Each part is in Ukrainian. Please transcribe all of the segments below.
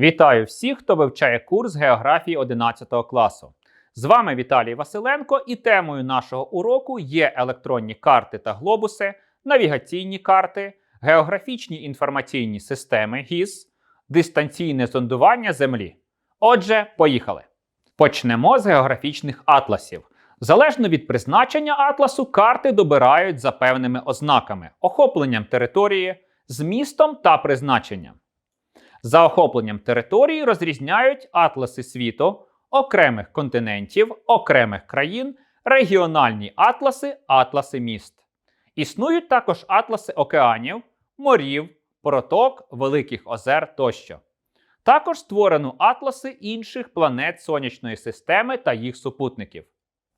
Вітаю всіх, хто вивчає курс географії 11 класу. З вами Віталій Василенко, і темою нашого уроку є електронні карти та глобуси, навігаційні карти, географічні інформаційні системи ГІС, дистанційне зондування Землі. Отже, поїхали. Почнемо з географічних атласів. Залежно від призначення атласу, карти добирають за певними ознаками, охопленням території, змістом та призначенням. За охопленням території розрізняють атласи світу, окремих континентів, окремих країн, регіональні атласи, атласи міст. Існують також атласи океанів, морів, проток, великих озер тощо. Також створено атласи інших планет Сонячної системи та їх супутників.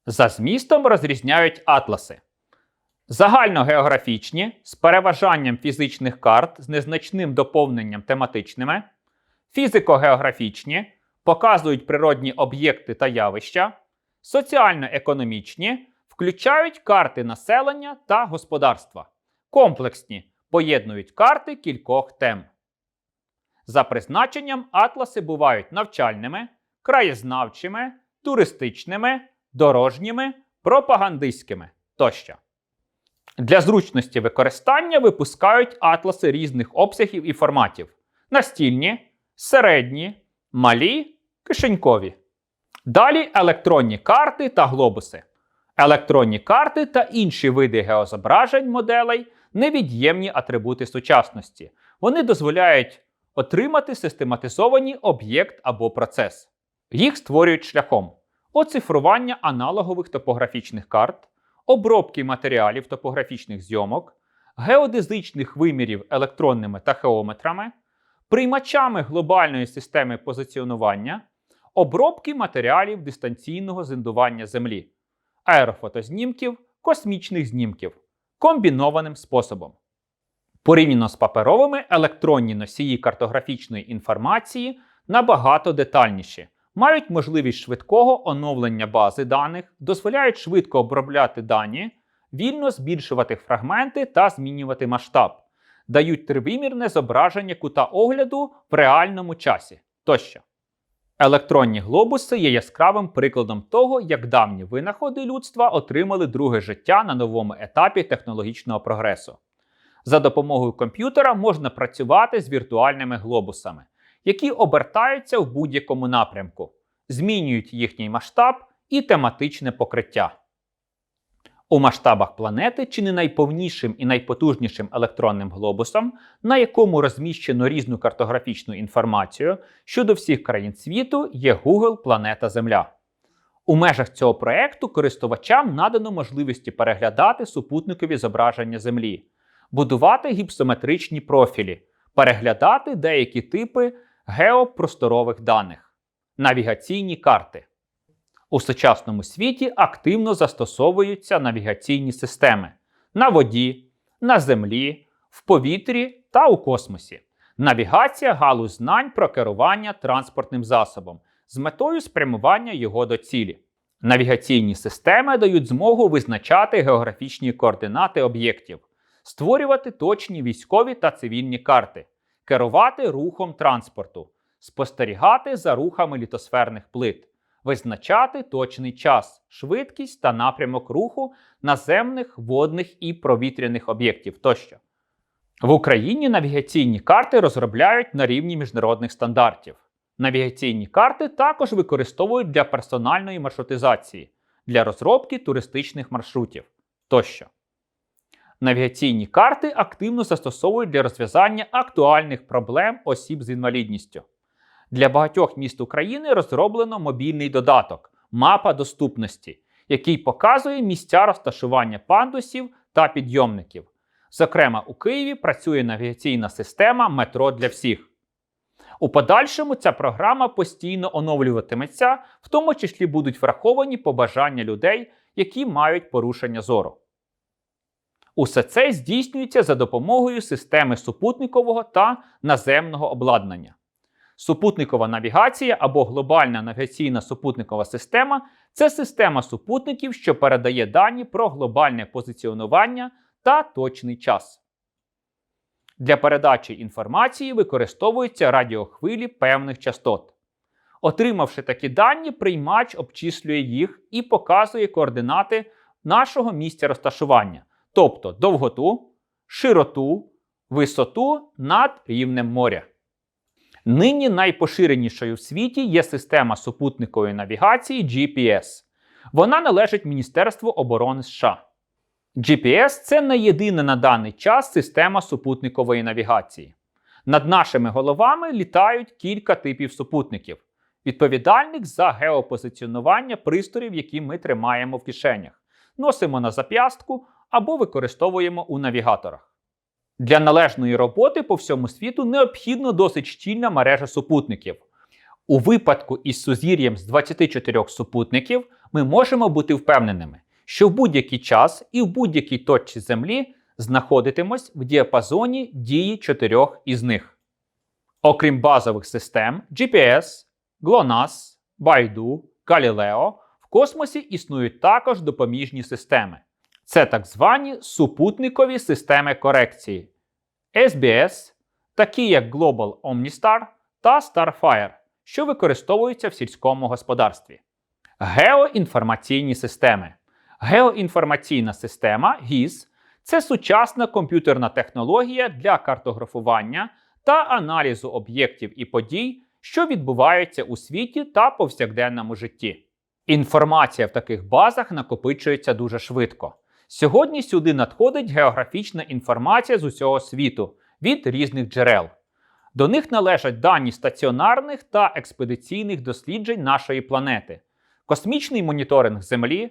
За змістом розрізняють атласи. Загальногеографічні з переважанням фізичних карт з незначним доповненням тематичними, фізико-географічні показують природні об'єкти та явища, соціально-економічні включають карти населення та господарства, комплексні поєднують карти кількох тем. За призначенням атласи бувають навчальними, краєзнавчими, туристичними, дорожніми, пропагандистськими тощо. Для зручності використання випускають атласи різних обсягів і форматів: настільні, середні, малі, кишенькові. Далі електронні карти та глобуси. Електронні карти та інші види геозображень моделей невід'ємні атрибути сучасності. Вони дозволяють отримати систематизований об'єкт або процес. Їх створюють шляхом оцифрування аналогових топографічних карт, обробки матеріалів топографічних зйомок, геодезичних вимірів електронними тахеометрами, приймачами глобальної системи позиціонування, обробки матеріалів дистанційного зондування Землі, аерофотознімків, космічних знімків комбінованим способом. Порівняно з паперовими електронні носії картографічної інформації набагато детальніші, мають можливість швидкого оновлення бази даних, дозволяють швидко обробляти дані, вільно збільшувати фрагменти та змінювати масштаб, дають тривимірне зображення кута огляду в реальному часі тощо. Електронні глобуси є яскравим прикладом того, як давні винаходи людства отримали друге життя на новому етапі технологічного прогресу. За допомогою комп'ютера можна працювати з віртуальними глобусами, які обертаються в будь-якому напрямку, змінюють їхній масштаб і тематичне покриття. У масштабах планети чи не найповнішим і найпотужнішим електронним глобусом, на якому розміщено різну картографічну інформацію щодо всіх країн світу, є Google Планета Земля. У межах цього проекту користувачам надано можливості переглядати супутникові зображення Землі, будувати гіпсометричні профілі, переглядати деякі типи геопросторових даних, навігаційні карти. У сучасному світі активно застосовуються навігаційні системи на воді, на землі, в повітрі та у космосі. Навігація галузь знань про керування транспортним засобом з метою спрямування його до цілі. Навігаційні системи дають змогу визначати географічні координати об'єктів, створювати точні військові та цивільні карти, керувати рухом транспорту, спостерігати за рухами літосферних плит визначати точний час, швидкість та напрямок руху наземних, водних і провітряних об'єктів тощо. В Україні навігаційні карти розробляють на рівні міжнародних стандартів. Навігаційні карти також використовують для персональної маршрутизації, для розробки туристичних маршрутів тощо. Навігаційні карти активно застосовують для розв'язання актуальних проблем осіб з інвалідністю. Для багатьох міст України розроблено мобільний додаток мапа доступності, який показує місця розташування пандусів та підйомників. Зокрема, у Києві працює навігаційна система Метро для всіх. У подальшому ця програма постійно оновлюватиметься, в тому числі будуть враховані побажання людей, які мають порушення зору. Усе це здійснюється за допомогою системи супутникового та наземного обладнання. Супутникова навігація або глобальна навігаційна супутникова система це система супутників, що передає дані про глобальне позиціонування та точний час. Для передачі інформації використовуються радіохвилі певних частот. Отримавши такі дані, приймач обчислює їх і показує координати нашого місця розташування, тобто довготу, широту, висоту над рівнем моря. Нині найпоширенішою в світі є система супутникової навігації GPS. Вона належить Міністерству оборони США. GPS це не єдина на даний час система супутникової навігації. Над нашими головами літають кілька типів супутників, відповідальних за геопозиціонування пристроїв, які ми тримаємо в кишенях, носимо на зап'ястку або використовуємо у навігаторах. Для належної роботи по всьому світу необхідно досить щільна мережа супутників. У випадку із сузір'ям з 24 супутників ми можемо бути впевненими, що в будь-який час і в будь-якій точці Землі знаходитимось в діапазоні дії чотирьох із них. Окрім базових систем GPS, GLONASS, Baidu, Galileo, в космосі існують також допоміжні системи. Це так звані супутникові системи корекції SBS, такі як Global OmniStar та Starfire, що використовуються в сільському господарстві. Геоінформаційні системи. Геоінформаційна система GIS це сучасна комп'ютерна технологія для картографування та аналізу об'єктів і подій, що відбуваються у світі та повсякденному житті. Інформація в таких базах накопичується дуже швидко. Сьогодні сюди надходить географічна інформація з усього світу від різних джерел. До них належать дані стаціонарних та експедиційних досліджень нашої планети, космічний моніторинг Землі,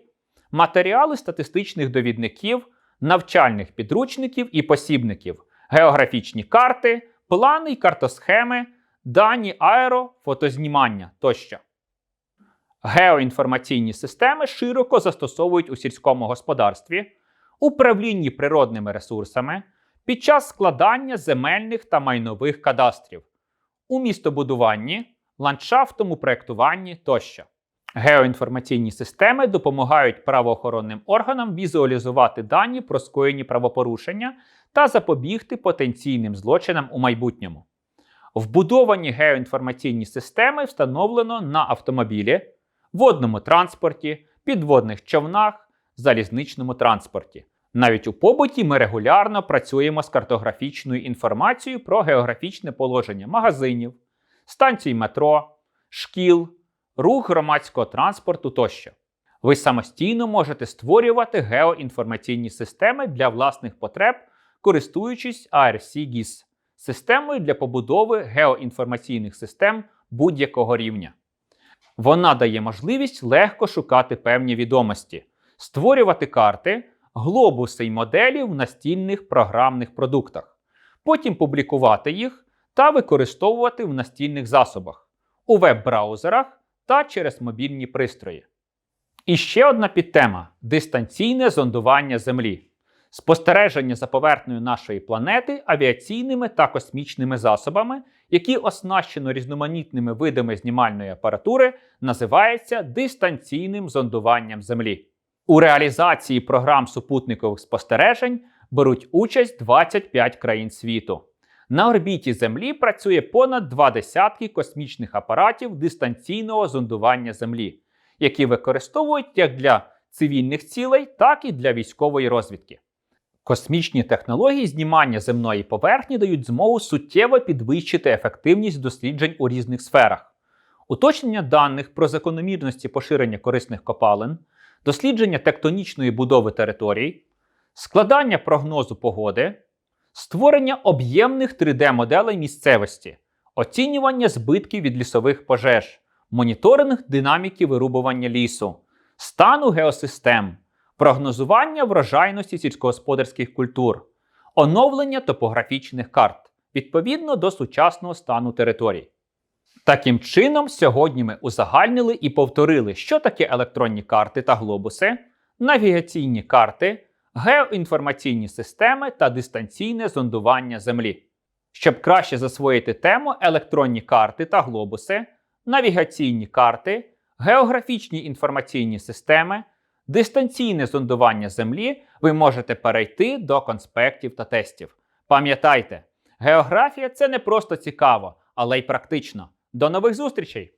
матеріали статистичних довідників, навчальних підручників і посібників, географічні карти, плани й картосхеми, дані аеро, фотознімання тощо. Геоінформаційні системи широко застосовують у сільському господарстві, управлінні природними ресурсами під час складання земельних та майнових кадастрів, у містобудуванні, ландшафтному проєктуванні тощо. Геоінформаційні системи допомагають правоохоронним органам візуалізувати дані про скоєні правопорушення та запобігти потенційним злочинам у майбутньому. Вбудовані геоінформаційні системи встановлено на автомобілі, водному транспорті, підводних човнах, залізничному транспорті. Навіть у побуті ми регулярно працюємо з картографічною інформацією про географічне положення магазинів, станцій метро, шкіл, рух громадського транспорту тощо. Ви самостійно можете створювати геоінформаційні системи для власних потреб, користуючись ARC GIS – системою для побудови геоінформаційних систем будь-якого рівня. Вона дає можливість легко шукати певні відомості, створювати карти, глобуси й моделі в настільних програмних продуктах, потім публікувати їх та використовувати в настільних засобах, у веб-браузерах та через мобільні пристрої. І ще одна підтема дистанційне зондування Землі. Спостереження за поверхнею нашої планети авіаційними та космічними засобами, які оснащено різноманітними видами знімальної апаратури, називається дистанційним зондуванням Землі. У реалізації програм супутникових спостережень беруть участь 25 країн світу. На орбіті Землі працює понад два десятки космічних апаратів дистанційного зондування Землі, які використовують як для цивільних цілей, так і для військової розвідки. Космічні технології знімання земної поверхні дають змогу суттєво підвищити ефективність досліджень у різних сферах, уточнення даних про закономірності поширення корисних копалин, дослідження тектонічної будови територій, складання прогнозу погоди, створення об'ємних 3D-моделей місцевості, оцінювання збитків від лісових пожеж, моніторинг динаміки вирубування лісу, стану геосистем прогнозування врожайності сільськогосподарських культур, оновлення топографічних карт відповідно до сучасного стану територій. Таким чином, сьогодні ми узагальнили і повторили, що таке електронні карти та глобуси, навігаційні карти, геоінформаційні системи та дистанційне зондування Землі. Щоб краще засвоїти тему електронні карти та глобуси, навігаційні карти, географічні інформаційні системи, дистанційне зондування Землі, ви можете перейти до конспектів та тестів. Пам'ятайте, Географія це не просто цікаво, але й практично. До нових зустрічей!